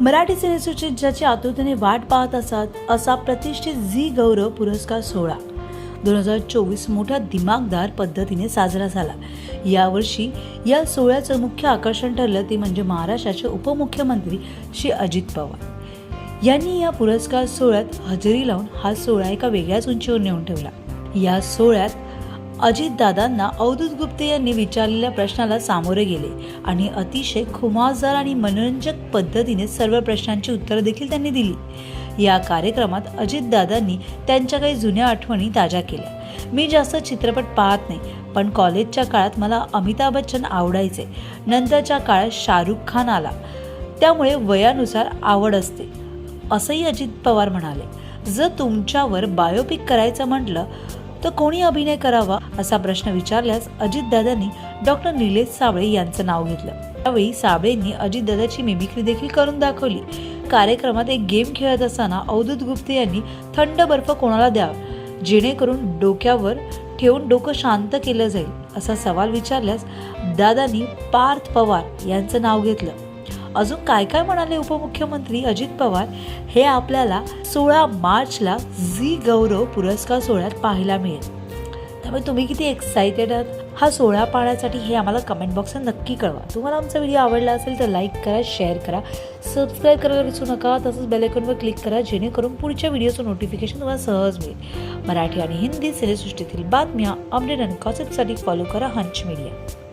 मराठी सिनेसृष्टीत ज्याची आतुरतेने वाट पाहत असत असा प्रतिष्ठित झी गौरव पुरस्कार सोहळा. दोन हजार चोवीस मोठ्या दिमागदार पद्धतीने साजरा झाला. यावर्षी या सोहळ्याचं मुख्य आकर्षण ठरलं ते म्हणजे महाराष्ट्राचे उपमुख्यमंत्री श्री अजित पवार. यांनी या पुरस्कार सोहळ्यात हजेरी लावून हा सोहळा एका वेगळ्याच उंचीवर नेऊन ठेवला. या सोहळ्यात अजितदादांना अवधूत गुप्ते यांनी विचारलेल्या प्रश्नाला सामोरे गेले आणि अतिशय खुमासदार आणि मनोरंजक पद्धतीने सर्व प्रश्नांची उत्तरं देखील त्यांनी दिली. या कार्यक्रमात अजितदादांनी त्यांच्या काही जुन्या आठवणी ताज्या केल्या. मी जास्त चित्रपट पाहत नाही पण कॉलेजच्या काळात मला अमिताभ बच्चन आवडायचे. नंतरच्या काळात शाहरुख खान आला. त्यामुळे वयानुसार आवड असते असंही अजित पवार म्हणाले. जर तुमच्यावर बायोपिक करायचं म्हटलं तर कोणी अभिनय करावा असा प्रश्न विचारल्यास अजितदादांनी डॉक्टर निलेश साबळे यांचं नाव घेतलं. त्यावेळी साबळेंनी अजितदादाची मिमिक्री देखील करून दाखवली. कार्यक्रमात एक गेम खेळत असताना अवधूत गुप्ते यांनी थंड बर्फ कोणाला द्यावा? जेणेकरून डोक्यावर ठेवून डोकं शांत केलं जाईल असा सवाल विचारल्यास दादांनी पार्थ पवार यांचं नाव घेतलं. अजून काय काय म्हणाले उपमुख्यमंत्री अजित पवार? हे आपल्याला सोळा मार्चला झी गौरव पुरस्कार सोहळ्यात पाहायला मिळेल. त्यामुळे तुम्ही किती एक्सायटेड आहात? हा सोहळा पाहण्यासाठी हे आम्हाला कमेंट बॉक्सला नक्की कळवा. तुम्हाला आमचा व्हिडिओ आवडला असेल तर लाईक करा शेअर करा. सबस्क्राईब करायला विसरू नका. तसंच बेलायकॉनवर क्लिक करा जेणेकरून पुढच्या व्हिडिओचं नोटिफिकेशन तुम्हाला सहज मिळेल. मराठी आणि हिंदी सिनेसृष्टीतील बातम्या अपडेट आणि कॉसेपसाठी फॉलो करा हंच मीडिया